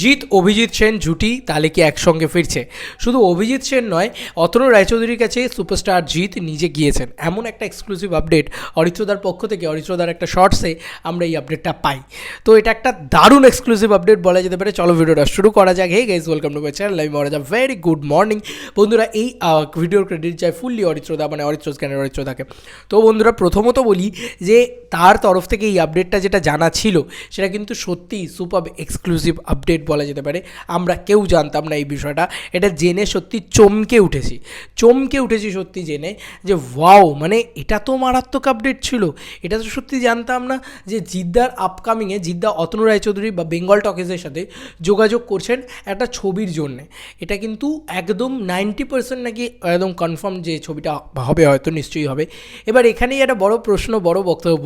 জিৎ, অভিজিৎ সেন জুটি, তাহলে কি একসঙ্গে ফিরছে? শুধু অভিজিৎ সেন নয়, অতনু রায়চৌধুরীর কাছে সুপারস্টার জিৎ নিজে গিয়েছেন। এমন একটা এক্সক্লুসিভ আপডেট অরিত্রদার পক্ষ থেকে, অরিত্রদার একটা শর্টসে আমরা এই আপডেটটা পাই। তো এটা একটা দারুণ এক্সক্লুসিভ আপডেট বলা যেতে পারে। চলো ভিডিওটা শুরু করা যাক। Hey guys welcome to my channel আমি মহারাজা ভেরি গুড মর্নিং বন্ধুরা, এই ভিডিওর ক্রেডিট চাই ফুললি অরিত্রদা মানে অরিত্র স্ক্যানের অরিত্রদাকে? তো বন্ধুরা, প্রথমত বলি যে, তার তরফ থেকে এই আপডেটটা যেটা জানা ছিল, সেটা কিন্তু সত্যি সুপার এক্সক্লুসিভ আপডেট বলা যেতে পারে। আমরা কেউ জানতাম না এই বিষয়টা। এটা জেনে সত্যি চমকে উঠেছি। চমকে উঠেছি সত্যি জেনে যে, ওয়াও মানে এটা তো মারাত্মক আপডেট ছিল। এটা তো সত্যি জানতাম না যে, জিদ্দার আপকামিংয়ে জিদ্দা অতনু রায়চৌধুরী বা বেঙ্গল টকিজের সাথে যোগাযোগ করছেন একটা ছবির জন্যে। এটা কিন্তু একদম নাইনটি পার্সেন্ট নাকি একদম কনফার্ম যে ছবিটা হবে, হয়তো নিশ্চয়ই হবে। এবার এখানেই একটা বড় প্রশ্ন, বড় বক্তব্য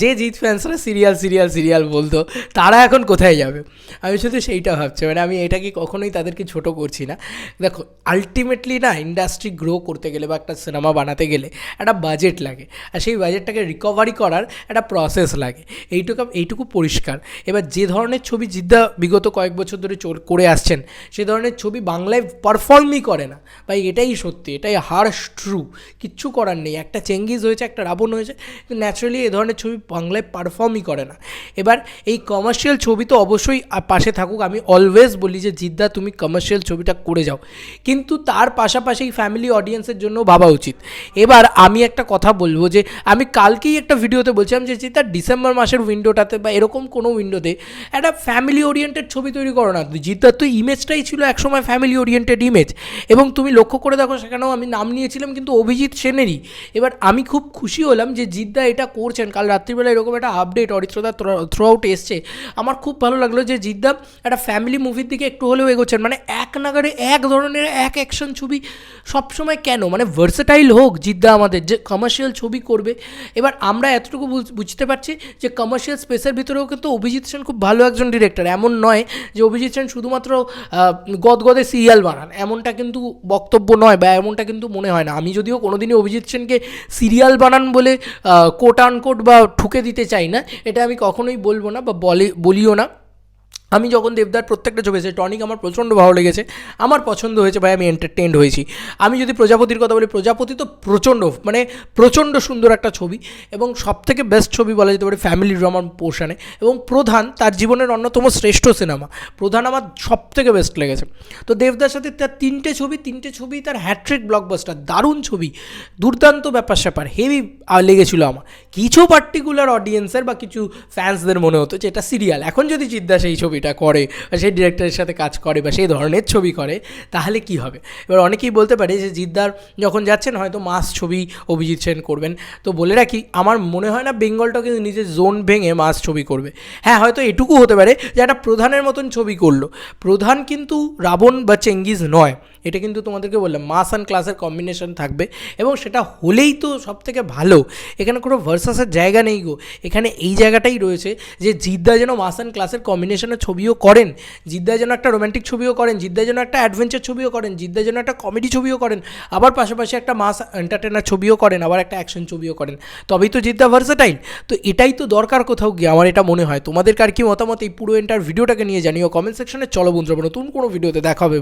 যে জিৎ ফ্যান্সরা সিরিয়াল সিরিয়াল সিরিয়াল বলতো, তারা এখন কোথায় যাবে? আমি শুধু সেইটা ভাবছে মানে আমি এটাকে কখনোই তাদেরকে ছোট করছি না। দেখো আলটিমেটলি না ইন্ডাস্ট্রি গ্রো করতে গেলে বা একটা সিনেমা বানাতে গেলে একটা বাজেট লাগে। আর সেই বাজেটটাকে রিকভারি করার একটা প্রসেস লাগে। এইটুকু এইটুকু পরিষ্কার। এবার যে ধরনের ছবি জিদ্দা বিগত কয়েক বছর ধরে চোর করে আসছেন, সে ধরনের ছবি বাংলায় পারফর্মই করে না। ভাই, এটাই সত্যি, এটাই হার্শ ট্রু কিচ্ছু করার নেই। একটা চেঙ্গিজ হয়েছে, একটা রাবণ হয়েছে ন্যাচারালি এ ধরনের ছবি বাংলায় পারফর্মই করে না। এবার এই কমার্শিয়াল ছবি তো অবশ্যই পাশে থাকুক, আমি অলওয়েজ বলি যে, জিদ্দা, তুমি কমার্শিয়াল ছবিটা করে যাও। কিন্তু তার পাশাপাশি ফ্যামিলি অডিয়েন্সের জন্য ভাবা উচিত। এবার আমি একটা কথা বলব যে, আমি কালকেই একটা ভিডিওতে বলছিলাম যে, জিদ্দা, ডিসেম্বর মাসের উইন্ডোটাতে বা এরকম কোনো উইন্ডোতে একটা ফ্যামিলি ওরিয়েন্টেড ছবি তৈরি করো না। জিদ্দার তো ইমেজটাই ছিল একসময় ফ্যামিলি ওরিয়েন্টেড ইমেজ এবং তুমি লক্ষ্য করে দেখো, সেখানেও আমি নাম নিয়েছিলাম, কিন্তু অভিজিৎ সেনেরই। এবার আমি খুব খুশি হলাম যে, জিদ্দা, এটা করছেন। কাল রাত্রিবেলা এরকম একটা আপডেট অরিত্রদা থ্রু আউট এসছে। আমার খুব ভালো লাগল যে, জিদ্দা একটা ফ্যামিলি মুভির দিকে একটু হলেও এগোচ্ছেন। মানে এক নাগারে এক ধরনের এক অ্যাকশন ছবি সবসময় কেন? মানে ভার্সেটাইল হোক, জিদ্দা আমাদের, যে কমার্শিয়াল ছবি করবে। এবার আমরা এতটুকু বুঝ- বুঝতে পারছি যে কমার্শিয়াল স্পেসের ভিতরেও কিন্তু অভিজিৎ সেন খুব ভালো একজন ডিরেক্টর এমন নয় যে অভিজিৎ সেন শুধুমাত্র গদগদে সিরিয়াল বানান। এমনটা কিন্তু বক্তব্য নয় বা এমনটা কিন্তু মনে হয় না। আমি যদিও কোনোদিনই অভিজিৎ সেনকে সিরিয়াল বানান বলে কোট আনকোট বা ঠুকে দিতে চাই না, এটা আমি কখনোই বলব না বা বলে বলিও না। আমি যখন দেবদার প্রত্যেকটা ছবি এসেছে, টনিক আমার প্রচণ্ড ভালো লেগেছে, আমার পছন্দ হয়েছে, ভাই আমি এন্টারটেন্ড হয়েছি। আমি যদি প্রজাপতির কথা বলি, প্রজাপতি তো প্রচণ্ড মানে প্রচণ্ড সুন্দর একটা ছবি এবং সব থেকে বেস্ট ছবি বলা যেতে পারে ফ্যামিলি ড্রামার পোর্শনে এবং প্রধান তার জীবনের অন্যতম শ্রেষ্ঠ সিনেমা প্রধান আমার সব থেকে বেস্ট লেগেছে। তো দেবদার সাথে তার তিনটে ছবি তিনটে ছবি তার হ্যাট্রিক ব্লকবাস্টার দারুণ ছবি। দুর্দান্ত ব্যাপার স্যাপার হেভি লেগেছিল আমার। কিছু পার্টিকুলার অডিয়েন্সের বা কিছু ফ্যান্সদের মনে হতো যে এটা সিরিয়াল এখন যদি জিদ্দা সেই ছবিটা করে বা সেই ডিরেক্টরের সাথে কাজ করে বা সেই ধরনের ছবি করে, তাহলে কি হবে? এবার অনেকেই বলতে পারে যে জিদ্দার যখন যাচ্ছেন হয়তো মাস ছবি অভিজিৎ সেন করবেন। তো বলে রাখি, আমার মনে হয় না বেঙ্গলটা কিন্তু নিজের জোন ভেঙে মাস ছবি করবে। হ্যাঁ হয়তো এটুকু হতে পারে যে একটা প্রধানের মতন ছবি করল। প্রধান কিন্তু রাবণ বা চেঙ্গিজ নয়। এটা কিন্তু তোমাদেরকে বললাম মাস অ্যান্ড ক্লাসের কম্বিনেশন থাকবে এবং সেটা হলেই তো সব থেকে ভালো। এখানে কোনো ভার্সাসের জায়গা নেই গো। এখানে এই জায়গাটাই রয়েছে যে জিদ্দা যেন মাস অ্যান্ড ক্লাসের কম্বিনেশনের ছবিও করেন, জিদ্দা যেন একটা রোম্যান্টিক ছবিও করেন, জিদ্দা যেন একটা অ্যাডভেঞ্চার ছবিও করেন, জিদ্দা যেন একটা কমেডি ছবিও করেন, আবার পাশাপাশি একটা মাস এন্টারটেনার ছবিও করেন, আবার একটা অ্যাকশন ছবিও করেন। তবেই তো জিদ্দা ভার্সাটাইল তো এটাই তো দরকার কোথাও গিয়ে, আমার এটা মনে হয়। তোমাদের কার কি মতামত এই পুরো এন্টার ভিডিওটাকে নিয়ে জানিও? কমেন্ট সেকশনে চলো বন্ধুরা, নতুন কোনো ভিডিওতে দেখা হবে